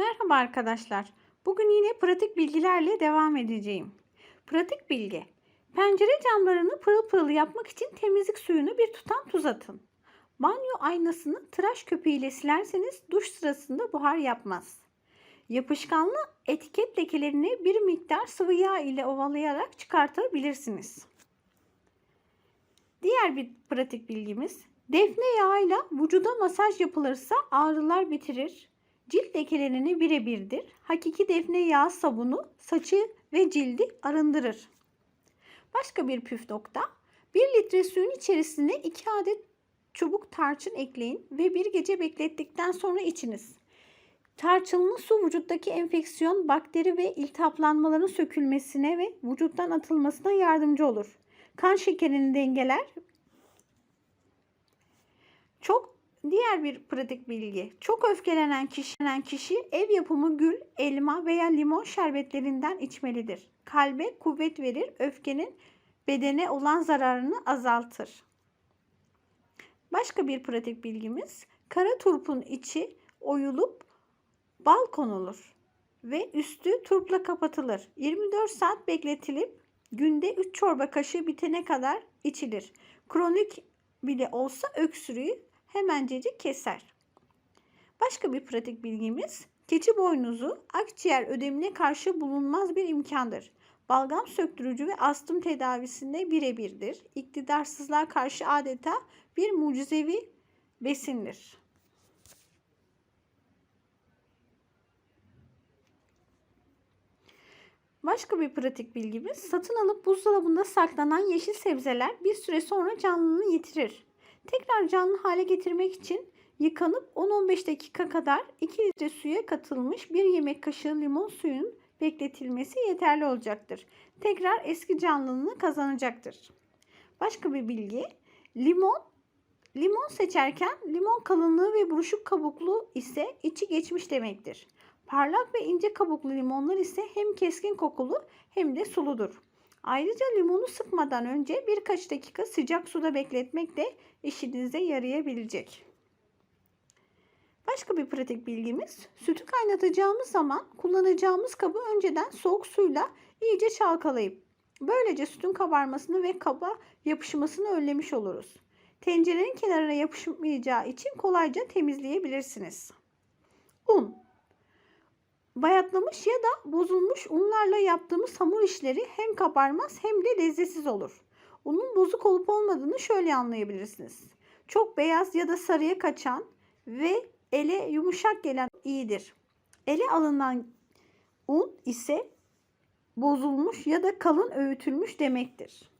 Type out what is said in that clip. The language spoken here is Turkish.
Merhaba arkadaşlar. Bugün yine pratik bilgilerle devam edeceğim. Pratik bilgi. Pencere camlarını pırıl pırıl yapmak için temizlik suyunu bir tutam tuz atın. Banyo aynasını tıraş köpüğüyle silerseniz duş sırasında buhar yapmaz. Yapışkanlı etiket lekelerini bir miktar sıvı yağ ile ovalayarak çıkartabilirsiniz. Diğer bir pratik bilgimiz. Defne yağıyla vücuda masaj yapılırsa ağrılar bitirir. Cilt lekelerini birebirdir. Hakiki defne yağı sabunu saçı ve cildi arındırır. Başka bir püf nokta. 1 litre suyun içerisine 2 adet çubuk tarçın ekleyin ve bir gece beklettikten sonra içiniz. Tarçınlı su vücuttaki enfeksiyon, bakteri ve iltihaplanmaların sökülmesine ve vücuttan atılmasına yardımcı olur. Kan şekerini dengeler. Çok diğer bir pratik bilgi. Çok öfkelenen kişi, kişi ev yapımı gül, elma veya limon şerbetlerinden içmelidir. Kalbe kuvvet verir, öfkenin bedene olan zararını azaltır. Başka bir pratik bilgimiz kara turpun içi oyulup bal konulur ve üstü turpla kapatılır. 24 saat bekletilip günde 3 çorba kaşığı bitene kadar içilir. Kronik bile olsa öksürüğü hemencecik keser. Başka bir pratik bilgimiz keçi boynuzu akciğer ödemine karşı bulunmaz bir imkandır. Balgam söktürücü ve astım tedavisinde birebirdir. İktidarsızlığa karşı adeta bir mucizevi besindir. Başka bir pratik bilgimiz satın alıp buzdolabında saklanan yeşil sebzeler bir süre sonra canlılığını yitirir. Tekrar canlı hale getirmek için yıkanıp 10-15 dakika kadar 2 litre suya katılmış bir yemek kaşığı limon suyun bekletilmesi yeterli olacaktır. Tekrar eski canlılığını kazanacaktır. Başka bir bilgi. Limon Limon seçerken limon kalınlığı ve buruşuk kabuklu ise içi geçmiş demektir. Parlak ve ince kabuklu limonlar ise hem keskin kokulu hem de suludur. Ayrıca limonu sıkmadan önce birkaç dakika sıcak suda bekletmek de işinize yarayabilecek. Başka bir pratik bilgimiz, sütü kaynatacağımız zaman kullanacağımız kabı önceden soğuk suyla iyice çalkalayıp böylece sütün kabarmasını ve kaba yapışmasını önlemiş oluruz. Tencerenin kenarına yapışmayacağı için kolayca temizleyebilirsiniz. Un Bayatlamış ya da bozulmuş unlarla yaptığımız hamur işleri hem kabarmaz hem de lezzetsiz olur. Unun bozuk olup olmadığını şöyle anlayabilirsiniz. Çok beyaz ya da sarıya kaçan ve ele yumuşak gelen iyidir. Ele alınan un ise bozulmuş ya da kalın öğütülmüş demektir.